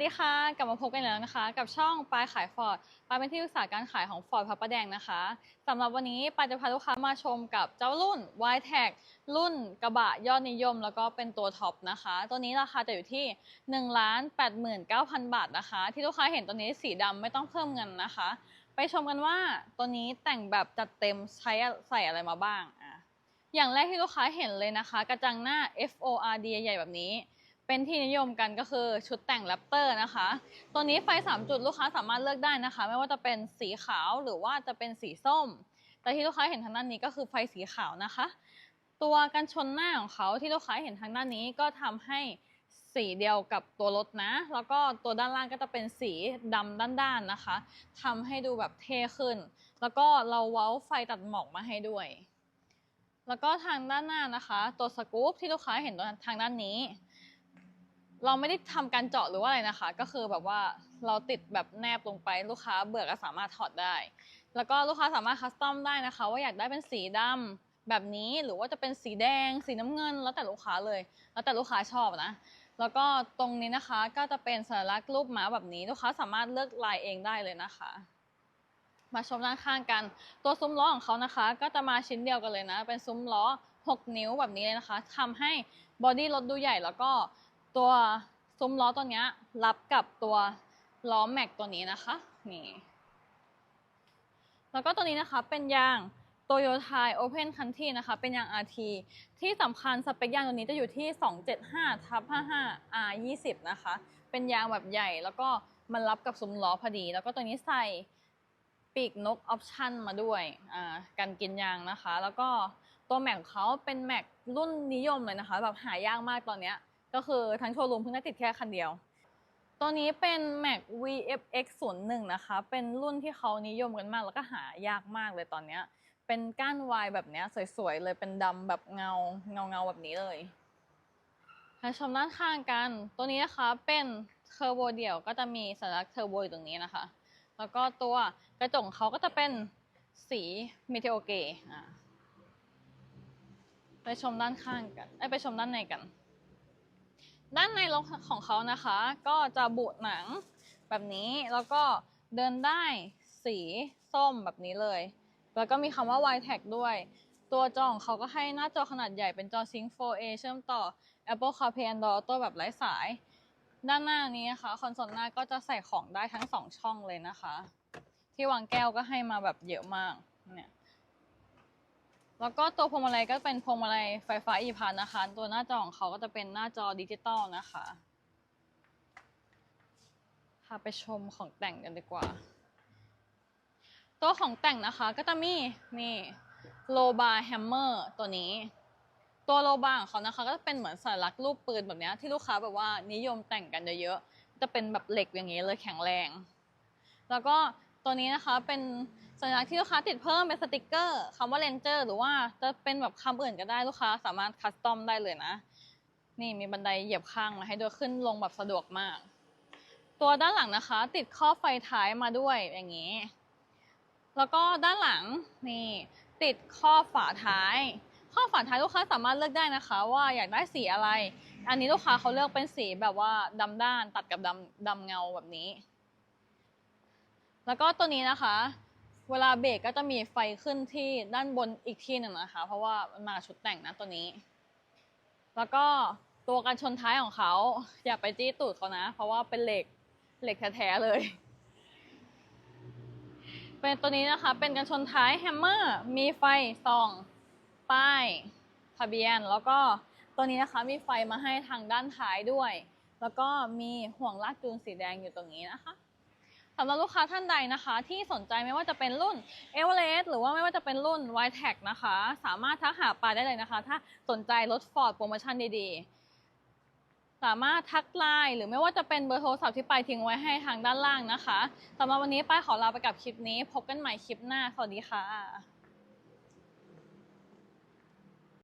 ดีค่ะ กลับมาพบกันอีกแล้วนะคะ กับช่องปลายขายฟอร์ดปลายเป็นที่ปรึกษาการขายของฟอร์ดพระประแดงนะคะสำหรับวันนี้ปลายจะพาลูกค้ามาชมกับเจ้ารุ่น y t e c รุ่นกระบะยอดนิยม แล้วก็เป็นตัวท็อปนะคะ ตัวนี้ราคาจะอยู่ที่1 8 9 0 0 0บาทนะคะ ที่ลูกค้าเห็นตัวนี้สีดำไม่ต้องเพิ่มเงินนะคะ ไปชมกันว่าตัวนี้แต่งแบบจัดเต็มใช้ใส่อะไรมาบ้างอะอย่างแรกที่ลูกค้าเห็นเลยนะคะ กระจังหน้า FORD ใหญ่แบบนี้ เป็นที่นิยมกันก็คือชุดแต่งแรปเตอร์นะคะ ตัวนี้ไฟ 3 จุดลูกค้าสามารถเลือกได้นะคะ ไม่ว่าจะเป็นสีขาวหรือว่าจะเป็นสีส้ม แต่ที่ลูกค้าเห็นทางด้านนี้ก็คือไฟสีขาวนะคะ ตัวกันชนหน้าของเขาที่ลูกค้าเห็นทางด้านนี้ก็ทำให้สีเดียวกับตัวรถนะ แล้วก็ตัวด้านล่างก็จะเป็นสีดำด้านๆนะคะทำให้ดูแบบเท่ขึ้น แล้วก็เราเว้าไฟตัดหมอกมาให้ด้วย แล้วก็ทางด้านหน้านะคะ ตัวสกู๊ปที่ลูกค้าเห็นทางด้านนี้ เราไม่ได้ทำการเจาะหรือว่าอะไรนะคะ ก็คือแบบว่าเราติดแบบแนบลงไปลูกค้าเบื่อก็สามารถถอดได้ แล้วก็ลูกค้าสามารถคัสตอมได้นะคะ ว่าอยากได้เป็นสีดำแบบนี้หรือว่าจะเป็นสีแดง สีน้ำเงิน แล้วแต่ลูกค้าเลย แล้วแต่ลูกค้าชอบนะ แล้วก็ตรงนี้นะคะก็จะเป็นสัญลักษณ์รูปหมาแบบนี้ ลูกค้าสามารถเลือกลายเองได้เลยนะคะ มาชมด้านข้างกัน ตัวซุ้มล้อของเขานะคะ ก็จะมาชิ้นเดียวกันเลยนะ เป็นซุ้มล้อ 6 นิ้วแบบนี้เลยนะคะทำให้บอดี้รถดูใหญ่แล้วก็ ตัวซุ้มล้อตัวนี้รับกับตัวล้อแม็กตัวนี้นะคะนี่แล้วก็ตัวนี้นะคะเป็นยาง Toyota Open Country นะคะ เป็นยาง RT ที่สำคัญสเปคยางตัวนี้จะอยู่ที่ 275ทับ55 R 20 นะคะ เป็นยางแบบใหญ่แล้วก็มันรับกับซุ้มล้อพอดี แล้วก็ตัวนี้ใส่ปีกนกออปชั่นมาด้วยอ่ากันกินยางนะคะ แล้วก็ตัวแม็กของเขาเป็นแม็กรุ่นนิยมเลยนะคะ แบบหายากมากตอนเนี้ย ก็คือทั้งโชว์รูมเพิ่งได้ติดแค่คันเดียว ตัวนี้เป็น Mac VFX 01นะคะ เป็นรุ่นที่เขานิยมกันมากแล้วก็หายากมากเลยตอนเนี้ย เป็นก้านวายแบบเนี้ยสวยๆเลยเป็นดำแบบเงาเงาเงาๆแบบนี้เลยมาชมด้านข้างกัน ตัวนี้นะคะเป็นเทอร์โบเดี่ยวก็จะมีสัญลักษณ์เทอร์โบอยู่ตรงนี้นะคะ แล้วก็ตัวกระจกเขาก็จะเป็นสีเมเทโอเกะไปชมด้านข้างกัน ไปชมด้านในกัน ด้านในรถของเขานะคะ ก็จะบุหนังแบบนี้แล้วก็เดินได้สีส้มแบบนี้เลย แล้วก็มีคำว่า y t e c ด้วย ตัวจอของเขาก็ให้หน้าจอขนาดใหญ่เป็นจอ Sync 4A เชื่อมต่อ Apple CarPlay Android Auto แบบไร้สาย ด้านหน้านี้นะคะ คอนโซลหน้าก็จะใส่ของได้ทั้งสองช่องเลยนะคะ ที่วางแก้วก็ให้มาแบบเยอะมากเนี่ย แล้วก็ตัวพวงมาลัยก็เป็นพวงมาลัยไฟฟ้าอีพานนะคะ ตัวหน้าจอของเขาก็จะเป็นหน้าจอดิจิตอลนะคะพาไปชมของแต่งกันดีกว่า ตัวของแต่งนะคะก็จะมีนี่โลบาร์แฮมเมอร์ตัวนี้ ตัวโลบาร์ของเขานะคะก็จะเป็นเหมือนสัญลักษณ์รูปปืนแบบนี้ที่ลูกค้าแบบว่านิยมแต่งกันเยอะๆจะเป็นแบบเหล็กอย่างนี้เลยแข็งแรง แล้วก็ ตัวนี้นะคะเป็นสัญลักษณ์ที่ลูกค้าติดเพิ่มเป็นสติกเกอร์คำว่า Ranger หรือว่าจะเป็นแบบคำอื่นก็ได้ลูกค้าสามารถคัสตอมได้เลยนะ นี่มีบันไดเหยียบข้างมาให้ด้วยขึ้นลงแบบสะดวกมาก ตัวด้านหลังนะคะ ติดข้อไฟท้ายมาด้วยอย่างนี้ แล้วก็ด้านหลังนี่ติดข้อฝาท้าย ข้อฝาท้ายลูกค้าสามารถเลือกได้นะคะ ว่าอยากได้สีอะไร อันนี้ลูกค้าเขาเลือกเป็นสีแบบว่าดำด้านตัดกับดำดำเงาแบบนี้ แล้วก็ตัวนี้นะคะ เวลาเบรกก็จะมีไฟขึ้นที่ด้านบนอีกที่หนึ่งนะคะ เพราะว่ามันมาชุดแต่งนะตัวนี้ แล้วก็ตัวกันชนท้ายของเขาอย่าไปจี้ตูดเขานะ เพราะว่าเป็นเหล็กเหล็กแท้ๆเลย เป็นตัวนี้นะคะ เป็นกันชนท้ายแฮมเมอร์มีไฟส่อง ป้ายทะเบียน แล้วก็ตัวนี้นะคะมีไฟมาให้ทางด้านท้ายด้วย แล้วก็มีห่วงลากจูงสีแดงอยู่ตรงนี้นะคะ สำหรับลูกค้าท่านใดนะคะ ที่สนใจไม่ว่าจะเป็นรุ่น e v e r e s t หรือว่าไม่ว่าจะเป็นรุ่น y t e c นะคะ สามารถทักหาปาได้เลยนะคะ ถ้าสนใจรถ Ford โปรโมชั่นดีๆ สามารถทักไลน์หรือไม่ว่าจะเป็นเบอร์โทรศัพท์ที่ปายทิ้งไว้ให้ทางด้านล่างนะคะสำหรับวันนี้ป้ายขอลาไปกับคลิปนี้ พบกันใหม่คลิปหน้า สวัสดีค่ะ